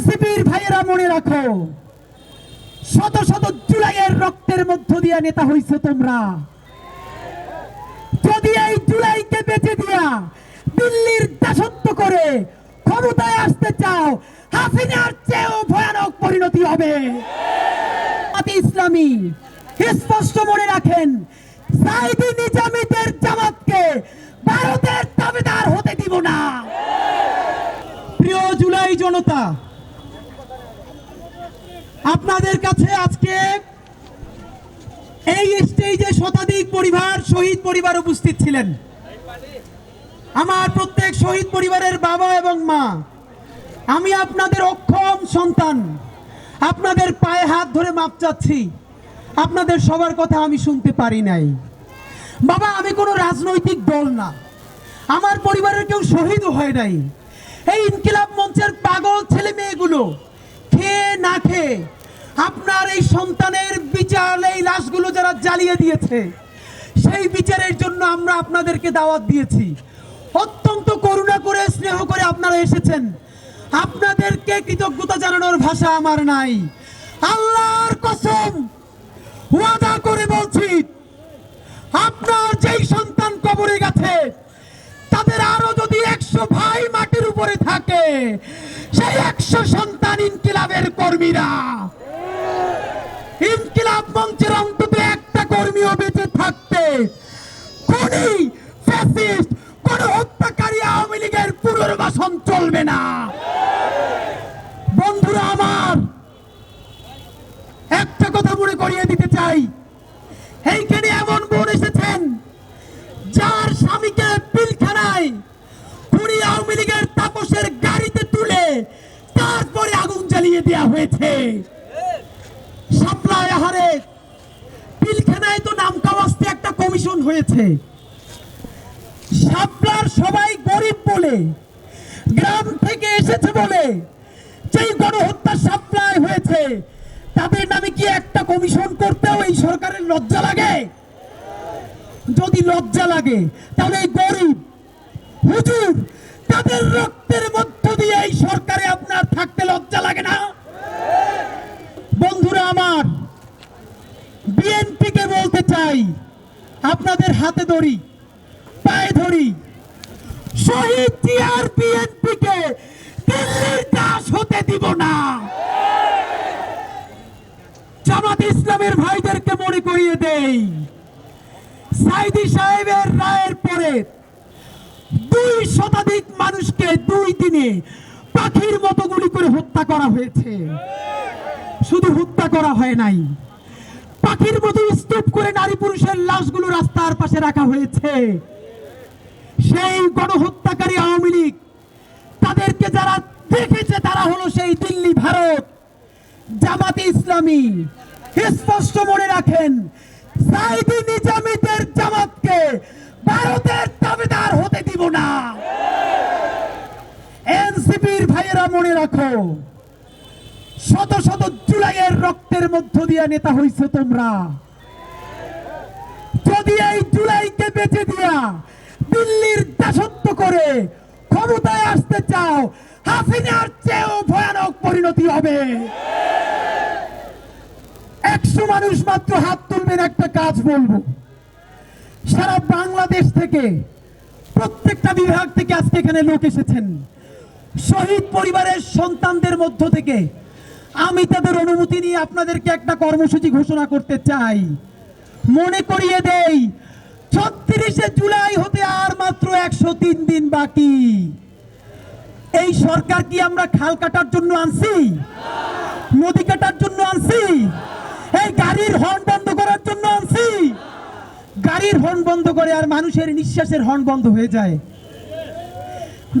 এনসিপির ভাইয়েরা মনে রাখো, শত শত জুলাইয়ের রক্তের মধ্য দিয়ে নেতা হইছে তোমরা। যদি এই জুলাইকে বেঁচে দিয়া দিল্লির দাসত্ব করে ক্ষমতায় আসতে চাও, হাসিনার চেয়েও ভয়ানক পরিণতি হবে। ইসলামী, স্পষ্ট মনে রাখেন, সাইদি নিজামীদের জামাতকে ভারতের দাবিদার হতে দিব না প্রিয় জুলাই জনতা আপনাদের কাছে আজকে এই স্টেজে শতাধিক পরিবার, শহীদ পরিবার উপস্থিত ছিলেন। আমার প্রত্যেক শহীদ পরিবারের বাবা এবং মা, আমি আপনাদের অক্ষম সন্তান। আপনাদের পায়ে হাত ধরে মাপ চাচ্ছি। আপনাদের সবার কথা আমি শুনতে পারি নাই। বাবা, আমি কোনো রাজনৈতিক দল না। আমার পরিবারের কেউ শহীদও হয় নাই। এই ইনকিলাব মঞ্চের পাগল ছেলে মেয়েগুলো খেয়ে না খেয়ে আপনার এই সন্তানের বিচার, এই লাশগুলো যারা জ্বালিয়ে দিয়েছে, সেই বিচারের জন্য আমরা আপনাদেরকে দাওয়াত দিয়েছি। অত্যন্ত করুণা করে, স্নেহ করে আপনারা এসেছেন। আপনাদেরকে কৃতজ্ঞতা জানানোর ভাষা আমার নাই। আল্লাহর কসম, ওয়াদা করে বলছি, আপনার যেই সন্তান কবরে গেছে, তাদের আরও যদি একশো ভাই মাটির উপরে থাকে, সেই একশো সন্তান ইনকিলাবের কর্মীরা ইনকিলাব মঞ্চের অন্তত একটা কর্মীও বেঁচে থাকতে। খুনি, ফ্যাসিস্ট, কোন হত্যাকারী আওয়ামী লীগের পুনর্বাসন চলবে না। বন্ধুরা আমার, একটা কথা মনে করিয়ে দিতে চাই। এইখানে এমন বোন এসেছেন, যার স্বামীকে পিলখানায় খুনি আওয়ামী লীগের তাপসের গাড়িতে তুলে তারপরে আগুন জ্বালিয়ে দেওয়া হয়েছে। আহারে পিলখানায় তো নাম কাওয়াস্তে একটা কমিশন হয়েছে। সাপলার সবাই গরিব বলে, গ্রাম থেকে এসেছে বলে যেই গণহত্যা সাপ্লাই হয়েছে, তাদের নামে কি একটা কমিশন করতেও এই সরকারের লজ্জা লাগে? যদি লজ্জা লাগে, তাহলে গরিব, হুজুর, তাদের রক্তের মধ্য দিয়ে এই সরকারে আপনার থাকতে লজ্জা লাগে না বন্ধুরা আমার বিএনপিকে বলতে চাই আপনাদের হাতে ধরি, পায়ে ধরি। শহীদ জিয়ার বিএনপিকে দিল্লির দাস হতে দিব না। জামাত ইসলামের ভাইদেরকে মনে করিয়ে দেই, সাইদি সাহেবের রায়ের পরে দুই শতাধিক মানুষকে দুই দিনে পাখির মতো গুলি করে হত্যা করা হয়েছে। শুধু হত্যা করা হয় নাই পাখির মতো স্তূপ করে নারী পুরুষের লাশগুলো রাস্তার পাশে রাখা হয়েছে। সেই গণহত্যাকারী আওয়ামী লীগ, তাদেরকে যারা দেখেছে তারা হলো সেই দিল্লি ভারত। জামাতে ইসলামী স্পষ্ট মনে রাখেন, সাইদি নিজামীদের জামাতকে ভারতের দাবিদার হতে দিব না। এনসিপির ভাইয়েরা মনে রাখো শত শত জুলাইয়ের রক্তের মধ্য দিয়ে নেতা হইছে তোমরা। যদি এই জুলাইকে বেঁচে দিয়া দিল্লির দাসত্ব করে ক্ষমতায় আসতে চাও, হাসিনার চেয়েও ভয়ানক পরিণতি হবে। একশো মানুষ মাত্র হাত তুলবেন, একটা কাজ বলব। সারা বাংলাদেশ থেকে, প্রত্যেকটা বিভাগ থেকে আজকে এখানে লোক এসেছেন। শহীদ পরিবারের সন্তানদের মধ্য থেকে আমি তাদের অনুমতি নিয়ে আপনাদেরকে একটা কর্মসূচি ঘোষণা করতে চাই। মনে করিয়ে দেই, ছত্রিশে জুলাই হতে আর মাত্র একশো তিন দিন বাকি। এই সরকার কি আমরা খাল কাটার জন্য আনছি? নদী কাটার জন্য আনছি? এই গাড়ির হর্ন বন্ধ করার জন্য আনছি? গাড়ির হর্ন বন্ধ করে আর মানুষের নিঃশ্বাসের হর্ন বন্ধ হয়ে যায়।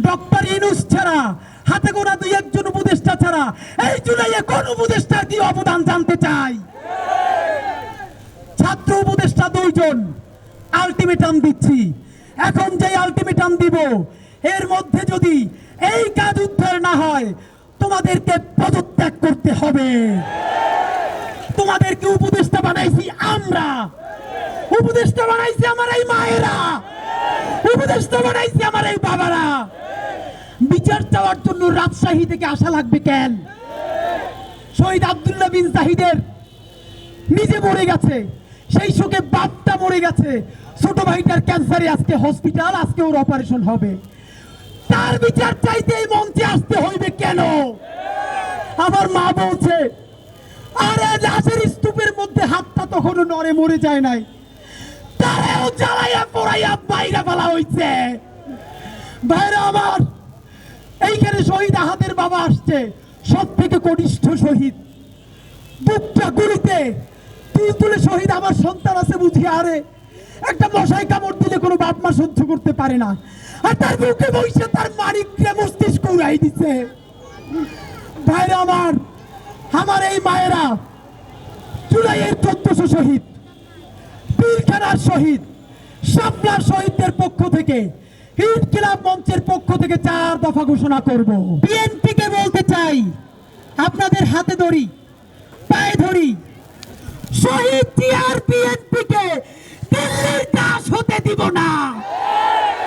ডক্টর ইনুস ছাড়া হাতে গোনা দুই একজন উপদেষ্টা ছাড়া এই জুলাইয়ে কোন উপদেষ্টা কি অবদান জানতে চাই? ছাত্র উপদেষ্টা দুইজন আলটিমেটাম দিচ্ছি। এখন যে আলটিমেটাম দিব, এর মধ্যে যদি এই কাজ উদ্ধার না হয়, তোমাদেরকে পদত্যাগ করতে হবে। তোমাদেরকে উপদেষ্টা বানাইছি আমরা। উপদেষ্টা বানাইছি আমার এই মায়েরা। উপদেষ্টা বানাইছি আমার এই বাবারা। বিচার চাওয়ার জন্য রাজশাহী থেকে আসা লাগবে কেন? শহীদ আব্দুল্লাহ বিন জাহিদের নিজে মরে গেছে, সেই শোকে বাপটা মরে গেছে। ছোট ভাইটার ক্যান্সারে আজকে হসপিটাল আজকে ওর অপারেশন হবে। তার বিচার চাইতে এই মঞ্চে আসতে হইবে কেন? আমার মা বলছে, আরে লাশের স্তূপের মধ্যে হাতটা তখনও নড়ে মরে যায় নাই। তারেও জ্বালাইয়া পড়াইয়া বাইরে ফেলা হইছে। ভাইরা আমার এইখানে শহীদ আহাদের বাবা আসছে সব থেকে কনিষ্ঠ শহীদ। বুকটা গুলিতে তুল তুলে শহীদ আমার সন্তান আছে বুঝি আরে। একটা মশাই কামড় দিলে কোনো বাপ মা সহ্য করতে পারে না। আর তার বুকে বসে তার মানিককে মস্তিষ্ক উড়াই দিছে। ভাইরা আমার আমার এই মায়েরা জুলাইয়ের চোদ্দশো শহীদ পীরখানার শহীদ, শাপলার শহীদদের পক্ষ থেকে হিট ক্লাব মঞ্চের পক্ষ থেকে চার দফা ঘোষণা করব। বিএনপিকে বলতে চাই, আপনাদের হাতে ধরি, পায়ে ধরি। শহীদ টিআর বিএনপিকে দিল্লির দাস হতে দিব না।